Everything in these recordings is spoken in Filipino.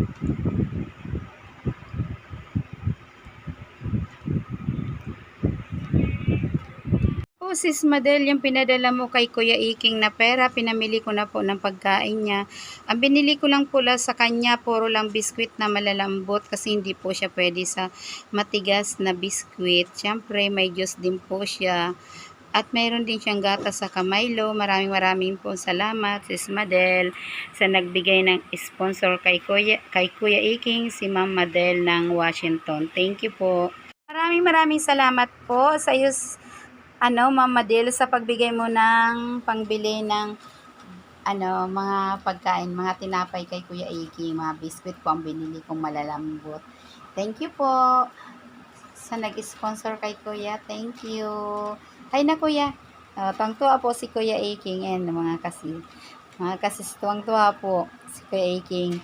Po, sis Madel, yung pinadala mo kay Kuya Iking na pera, pinamili ko na po ng pagkain niya. Ang binili ko lang pula sa kanya, puro lang biskwit na malalambot kasi hindi po siya pwede sa matigas na biskwit. Siyempre, may juice din po siya. At mayroon din siyang gatas sa Kamaylo. Maraming maraming po salamat, sis Madel, sa nagbigay ng sponsor kay Kuya, kay Kuya Iking, si Ma'am Madel ng Washington. Thank you po. Maraming maraming salamat po sa iyo, ano, Ma'am Madel, sa pagbigay mo ng pangbili ng ano, mga pagkain, mga tinapay kay Kuya Iki, mga biscuit po ang binili kong malalambot. Thank you po sa nag-sponsor kay Kuya. Thank you. Hay na Kuya. Uh, tuwang-tuwa po si Kuya Iking and mga kasi. Mga kasi tuwang-tuwa po si Kuya Iking.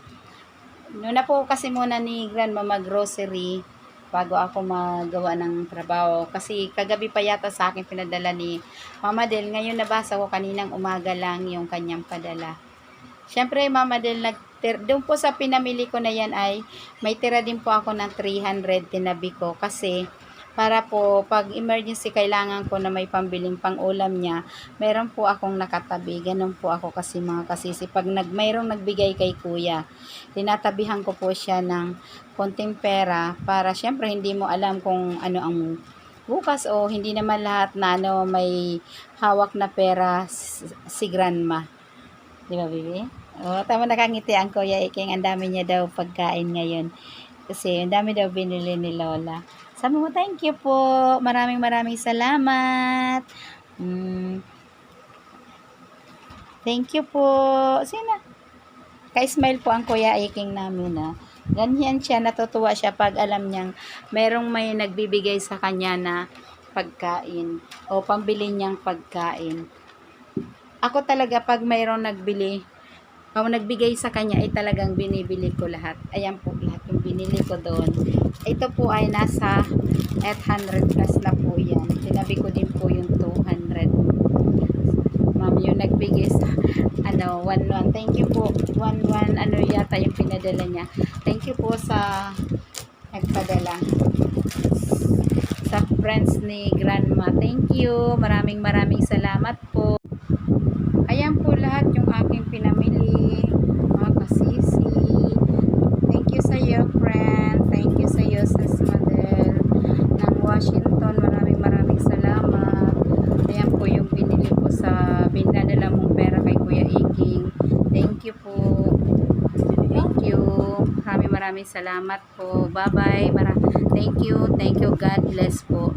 Noon na po kasi muna ni Grandma mag-grocery bago ako magawa ng trabaho. Kasi kagabi pa yata sa akin pinadala ni Mama Del. Ngayon nabasa ko kaninang umaga lang yung kanyang padala. Siyempre, Mama Del, nagtir- doon po sa pinamili ko na yan ay may tira din po ako ng 300 tinabi ko kasi para po pag emergency kailangan ko na may pambiling pang ulam niya, meron po akong nakatabi. Ganun po ako kasi mga kasisi. Pag nag, mayroong nagbigay kay kuya, tinatabihan ko po siya ng konting pera para syempre hindi mo alam kung ano ang bukas o hindi naman lahat na ano may hawak na pera si grandma. Di ba, Bibi? O, tama nakangiti ang Kuya Iking. Ang dami niya daw pagkain ngayon. Kasi ang dami daw binili ni Lola. Sabi mo, thank you po. Maraming maraming salamat. Mm. Thank you po. Sino? Ka-smile po ang Kuya Iking namin na. Ganyan siya, natutuwa siya pag alam niyang merong may nagbibigay sa kanya na pagkain o pambili niyang pagkain. Ako talaga pag mayroong nagbili o nagbigay sa kanya ay talagang binibili ko lahat. Ayan po lahat yung binili ko doon. Ito po ay nasa 800 plus na po yan. Tinabi ko din po yung 200. Ma'am, yung nagbigay sa ano, 11. Thank you po. 11 ano yata yung pinadala niya. Thank you po sa nagpadala sa friends ni Grandma. Thank you. Maraming maraming salamat po. Ayan po You po. Thank you. Maraming maraming salamat po. Bye-bye. Mara- Thank you. Thank you. God bless po.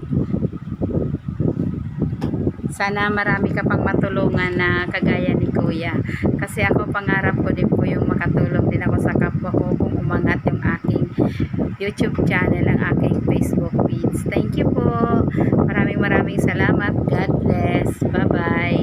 Sana marami ka pang matulungan na kagaya ni Kuya. Kasi ako pangarap ko din po yung makatulong din ako sa kapwa ko kung umangat yung aking YouTube channel, ang aking Facebook page. Thank you po. Maraming maraming salamat. God bless. Bye-bye.